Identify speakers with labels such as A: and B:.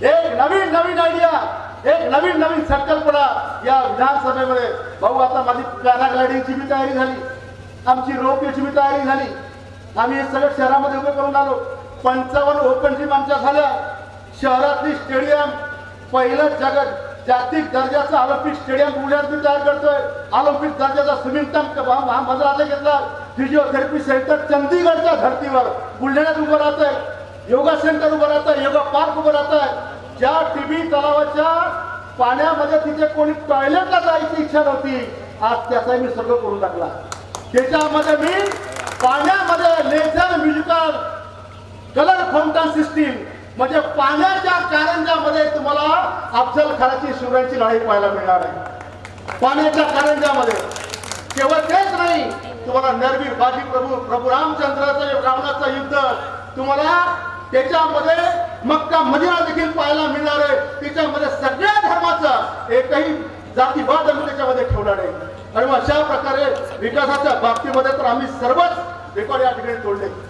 A: एक नवीन नवीन आयडिया एक नवीन नवीन संकल्पना या विधानसभेमध्ये. भाऊ आता माझी पॅराग्लायडिंगची बी तयारी झाली. आमची रोपवेची बी तयारी झाली. आम्ही हे सगळं शहरामध्ये उभे करून आलो. पंचावन्न ओपन जिम आमच्या झाल्या. शहरातली स्टेडियम पहिलं जगत जागतिक दर्जाचं ऑलिम्पिक स्टेडियम पुण्यात मी तयार करतोय. ऑलिम्पिक दर्जाचा स्विमिंग टँक महामंडळाने घेतला. फिजिओथेरपी सेंटर चंदीगडच्या धर्तीवर बुलढाण्यात उभं राहतंय. योगा सेंटर उभं राहतंय. योगा पार्क ज्या टीबी तलावाच्या पाण्यामध्ये तिथे कोणी टॉयलेटला जायची इच्छा नव्हती आज त्याचा मी सगळं करून टाकला त्याच्यामध्ये मी पाण्यामध्ये laser musical colour fountain system म्हणजे पाण्याच्या कारंजामध्ये तुम्हाला अफजल खानाची शिवरायांची लढाई पाहायला मिळणार आहे. पाण्याच्या कारंजामध्ये. केवळ तेच नाही तुम्हाला नरवीर बाजी प्रभू प्रभू रामचंद्राचं रावणाचं युद्ध तुम्हाला त्याच्यामध्ये मक्का मदिना देखील पाहायला मिळणार आहे. त्याच्यामध्ये सगळ्या धर्माचा एकही जातीवाद आम्ही त्याच्यामध्ये ठेवला नाही. आणि अशा प्रकारे विकासाच्या बाबतीमध्ये तर आम्ही सर्वच रेकॉर्ड या ठिकाणी तोडले.